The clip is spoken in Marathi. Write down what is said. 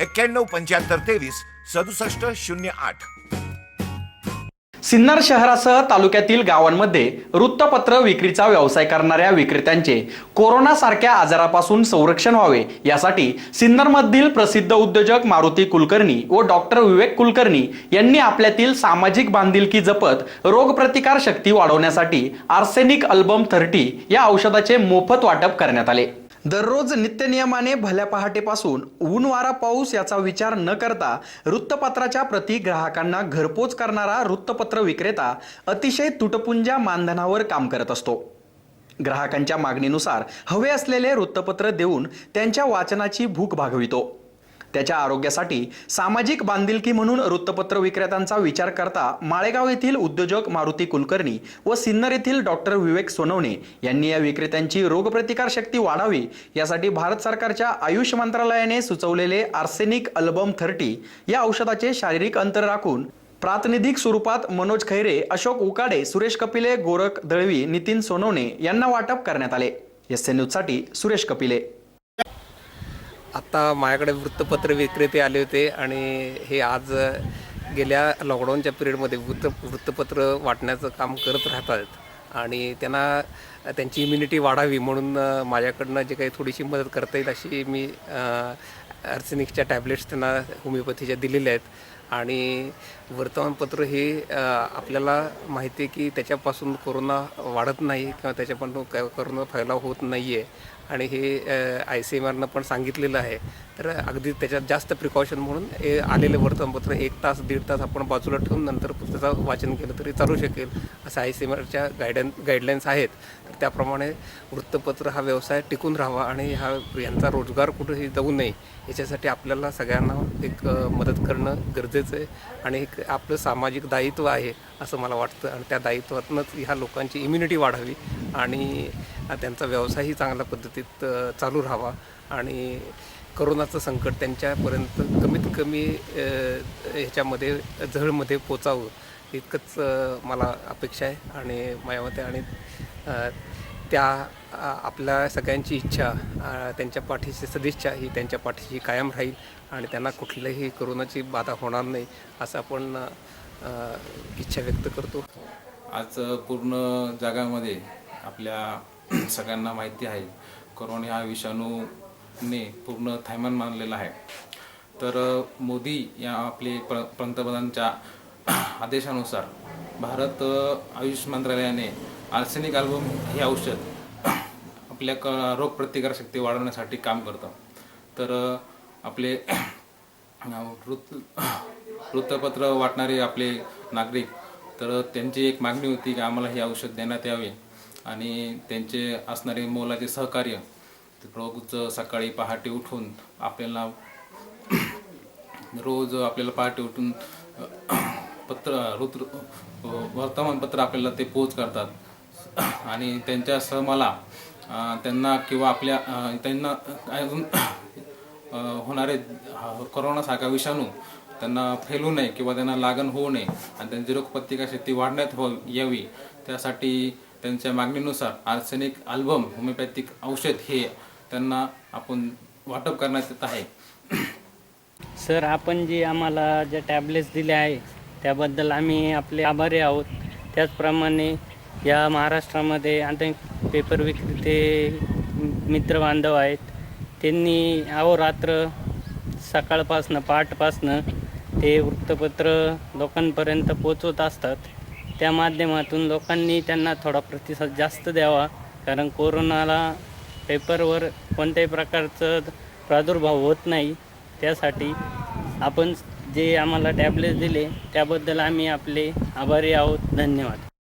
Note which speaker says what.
Speaker 1: एक्क्याण्णव पंच्याहत्तर तेवीस सदुसष्ट शून्य आठ.
Speaker 2: सिन्नर शहरासह तालुक्यातील गावांमध्ये वृत्तपत्र विक्रीचा व्यवसाय करणाऱ्या विक्रेत्यांचे कोरोना सारख्या आजारापासून संरक्षण व्हावे यासाठी सिन्नरमधील प्रसिद्ध उद्योजक मारुती कुलकर्णी व डॉक्टर विवेक कुलकर्णी यांनी आपल्यातील सामाजिक बांधिलकी जपत रोगप्रतिकार शक्ती वाढवण्यासाठी आर्सेनिक अल्बम थर्टी या औषधाचे मोफत वाटप करण्यात आले. दररोज नित्यनियमाने भल्या पहाटेपासून ऊन वारा पाऊस याचा विचार न करता वृत्तपत्राच्या प्रति ग्राहकांना घरपोच करणारा वृत्तपत्र विक्रेता अतिशय तुटपुंजा मानधनावर काम करत असतो. ग्राहकांच्या मागणीनुसार हवे असलेले वृत्तपत्र देऊन त्यांच्या वाचनाची भूक भागवितो. त्याच्या आरोग्यासाठी सामाजिक बांधिलकी म्हणून वृत्तपत्र विक्रेत्यांचा विचार करता माळेगाव येथील उद्योजक मारुती कुलकर्णी व सिन्नर येथील डॉक्टर विवेक सोनवणे यांनी या विक्रेत्यांची रोगप्रतिकार शक्ती वाढावी यासाठी भारत सरकारच्या आयुष मंत्रालयाने सुचवलेले आर्सेनिक अल्बम थर्टी या औषधाचे शारीरिक अंतर राखून प्रातिनिधिक स्वरूपात मनोज खैरे अशोक उकाडे सुरेश कपिले गोरख दळवी नितीन सोनवणे यांना वाटप करण्यात आले. एस एन न्यूजसाठी सुरेश कपिले.
Speaker 3: आत्ता माझ्याकडे वृत्तपत्र विक्रेते आले होते आणि हे आज गेल्या लॉकडाऊनच्या पिरियडमध्ये वृत्त वृत्तपत्र वाटण्याचं काम करत राहतात. आणि त्यांना त्यांची इम्युनिटी वाढावी म्हणून माझ्याकडनं जे काही थोडीशी मदत करता येईल अशी मी अर्सेनिकच्या टॅबलेट्स त्यांना होमिओपॅथीच्या दिलेल्या आहेत. आणि वर्तमानपत्र हे आपल्याला माहिती आहे की त्याच्यापासून कोरोना वाढत नाही किंवा त्याच्यापासून कोरोना फैलाव होत नाही आहे आणि हे आय सी एम आरनं पण सांगितलेलं आहे. तर अगदी त्याच्यात जास्त प्रिकॉशन म्हणून हे आलेलं वर्तमानपत्र एक तास दीड तास आपण बाजूला ठेवून नंतर पुस्तकाचं वाचन केलं तरी चालू शकेल असं आय सी एम आरच्या गायडन गाईडलाईन्स आहेत. तर त्याप्रमाणे वृत्तपत्र हा व्यवसाय टिकून राहावा आणि हा यांचा रोजगार कुठेही जाऊ नये याच्यासाठी आपल्याला सगळ्यांना एक मदत करणं गरजेचं आहे. आणि एक आपलं सामाजिक दायित्व आहे असं मला वाटतं. आणि त्या दायित्वातूनच ह्या लोकांची इम्युनिटी वाढावी आणि त्यांचा व्यवसायही चांगल्या पद्धतीत चालू राहावा. आणि करोनाचं संकट त्यांच्यापर्यंत कमीत कमी ह्याच्यामध्ये झळमध्ये पोचावं इतकंच मला अपेक्षा आहे. आणि माझ्या मते आणि त्या आपल्या सगळ्यांची इच्छा त्यांच्या पाठीची सदिच्छा ही त्यांच्या पाठीशी कायम राहील आणि त्यांना कुठलीही करोनाची बाधा होणार नाही असं आपण इच्छा व्यक्त करतो.
Speaker 4: आज पूर्ण जगामध्ये आपल्या सगळ्यांना माहिती आहे. करोना हा विषाणूने पूर्ण थैमान मानलेला आहे. तर मोदी या आपले प्र पंतप्रधानांच्या आदेशानुसार भारत आयुष मंत्रालयाने आर्सेनिक अल्बम हे औषध आपल्या क रोगप्रतिकारशक्ती वाढवण्यासाठी काम करतं. तर आपले वृत्त वृत्तपत्र वाटणारे आपले नागरिक तर त्यांची एक मागणी होती की आम्हाला हे औषध देण्यात यावे. आणि त्यांचे असणारे मोलाचे सहकार्य ते रोज सकाळी पहाटे उठून आपल्याला रोज आपल्याला पहाटे उठून पत्र ऋतु वर्तमानपत्र आपल्याला ते पोच करतात. आणि त्यांच्यासह मला त्यांना किंवा आपल्या त्यांना अजून होणारे करोनासारखा विषाणू त्यांना फैलू नये किंवा त्यांना लागण होऊ नये आणि त्यांची रोगप्रतिकारशक्ती वाढण्यात हो यावी. त्यासाठी त्यांच्या मागणीनुसार आर्सेनिक अल्बम होमिओपॅथिक औषध हे त्यांना आपण वाटप करण्यात येत आहे.
Speaker 5: सर आपण जे आम्हाला ज्या टॅबलेट्स दिल्या आहे त्याबद्दल आम्ही आपले आभारी आहोत. त्याचप्रमाणे या महाराष्ट्रामध्ये आता पेपर विक्रेते मित्रबांधव आहेत. त्यांनी अहोरात्र सकाळपासनं पहाटपासनं ते वृत्तपत्र लोकांपर्यंत पोचवत असतात. त्या माध्यमातून लोकांनी त्यांना थोडा प्रतिसाद जास्त द्यावा. कारण कोरोनाला पेपरवर कोणत्याही प्रकारचं प्रादुर्भाव होत नाही. त्यासाठी आपण जे आम्हाला टॅबलेट दिले त्याबद्दल आम्ही आपले आभारी आहोत. धन्यवाद.